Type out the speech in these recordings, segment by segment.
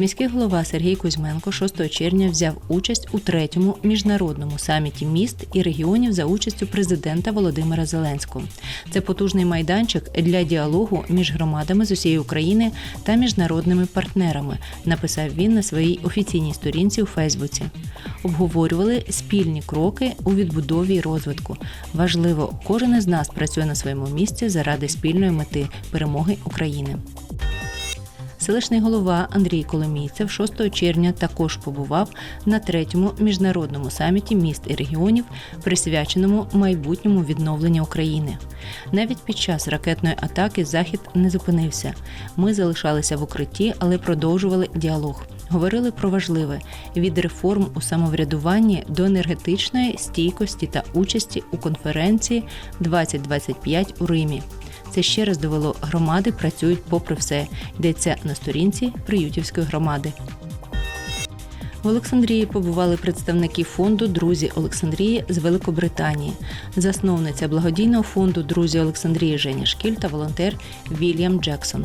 Міський голова Сергій Кузьменко 6 червня взяв участь у третьому міжнародному саміті міст і регіонів за участю президента Володимира Зеленського. Це потужний майданчик для діалогу між громадами з усієї України та міжнародними партнерами, написав він на своїй офіційній сторінці у Фейсбуці. Обговорювали спільні кроки у відбудові і розвитку. Важливо, кожен із нас працює на своєму місці заради спільної мети перемоги України. Селищний голова Андрій Коломійцев 6 червня також побував на третьому міжнародному саміті міст і регіонів, присвяченому майбутньому відновленню України. Навіть під час ракетної атаки захід не зупинився. Ми залишалися в укритті, але продовжували діалог. Говорили про важливе від реформ у самоврядуванні до енергетичної стійкості та участі у конференції 2025 у Римі. Це ще раз довело громади працюють попри все. Йдеться на сторінці Приютівської громади. В Олександрії побували представники фонду Друзі Олександрії з Великобританії, засновниця благодійного фонду Друзі Олександрії Женя Шкіль та волонтер Вільям Джексон.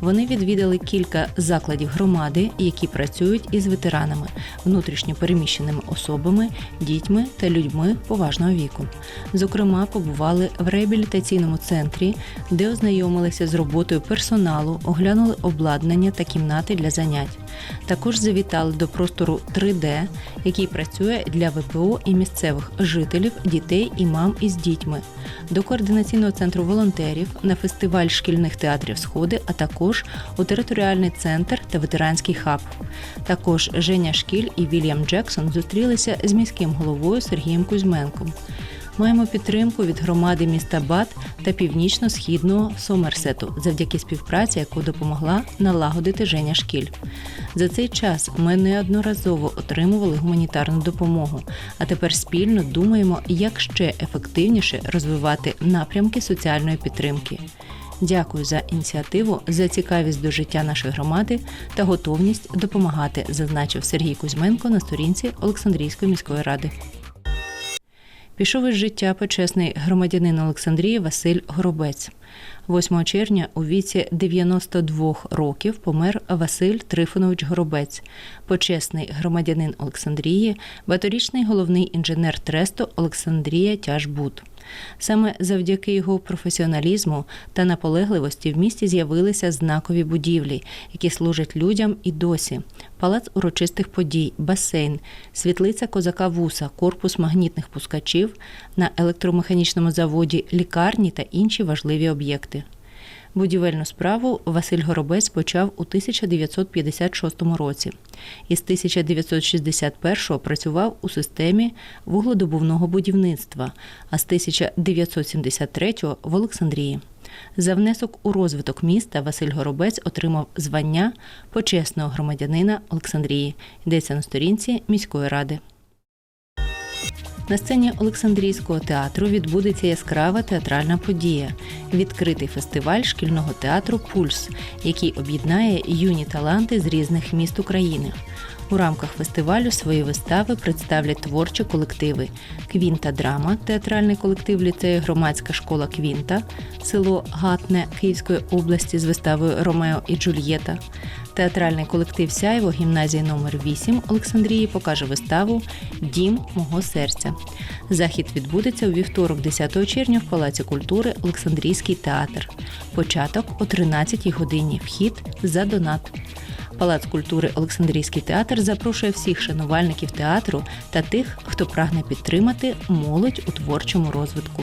Вони відвідали кілька закладів громади, які працюють із ветеранами, внутрішньо переміщеними особами, дітьми та людьми поважного віку. Зокрема, побували в реабілітаційному центрі, де ознайомилися з роботою персоналу, оглянули обладнання та кімнати для занять. Також завітали до простору 3D, який працює для ВПО і місцевих жителів, дітей і мам із дітьми, до координаційного центру волонтерів на фестиваль шкільних театрів Сходи, а також у територіальний центр та ветеранський хаб. Також Женя Шкіль і Вільям Джексон зустрілися з міським головою Сергієм Кузьменком. Маємо підтримку від громади міста Бат та північно-східного Сомерсету завдяки співпраці, яку допомогла налагодити Женя Шкіль. За цей час ми неодноразово отримували гуманітарну допомогу, а тепер спільно думаємо, як ще ефективніше розвивати напрямки соціальної підтримки. Дякую за ініціативу, за цікавість до життя нашої громади та готовність допомагати, зазначив Сергій Кузьменко на сторінці Олександрійської міської ради. Пішов із життя почесний громадянин Олександрії Василь Горобець. 8 червня у віці 92 років помер Василь Трифонович Горобець, почесний громадянин Олександрії, багаторічний головний інженер Тресту Олександрія Тяжбуд. Саме завдяки його професіоналізму та наполегливості в місті з'явилися знакові будівлі, які служать людям і досі: палац урочистих подій, басейн, світлиця козака Вуса, корпус магнітних пускачів на електромеханічному заводі, лікарні та інші важливі об'єкти. Будівельну справу Василь Горобець почав у 1956 році. Із 1961 працював у системі вугледобувного будівництва, а з 1973 в Олександрії. За внесок у розвиток міста Василь Горобець отримав звання почесного громадянина Олександрії. Йдеться на сторінці міської ради. На сцені Олександрійського театру відбудеться яскрава театральна подія відкритий фестиваль шкільного театру Пульс, який об'єднає юні таланти з різних міст України. У рамках фестивалю свої вистави представлять творчі колективи: Квінта Драма, театральний колектив ліцею Громадська школа Квінта, село Гатне Київської області з виставою Ромео і Джульєта. Театральний колектив Сяйво гімназії номер 8 Олександрії покаже виставу Дім мого серця. Захід відбудеться у вівторок, 10 червня, в Палаці культури Олександрійський театр. Початок о 13 годині. Вхід за донат. Палац культури Олександрійський театр запрошує всіх шанувальників театру та тих, хто прагне підтримати молодь у творчому розвитку.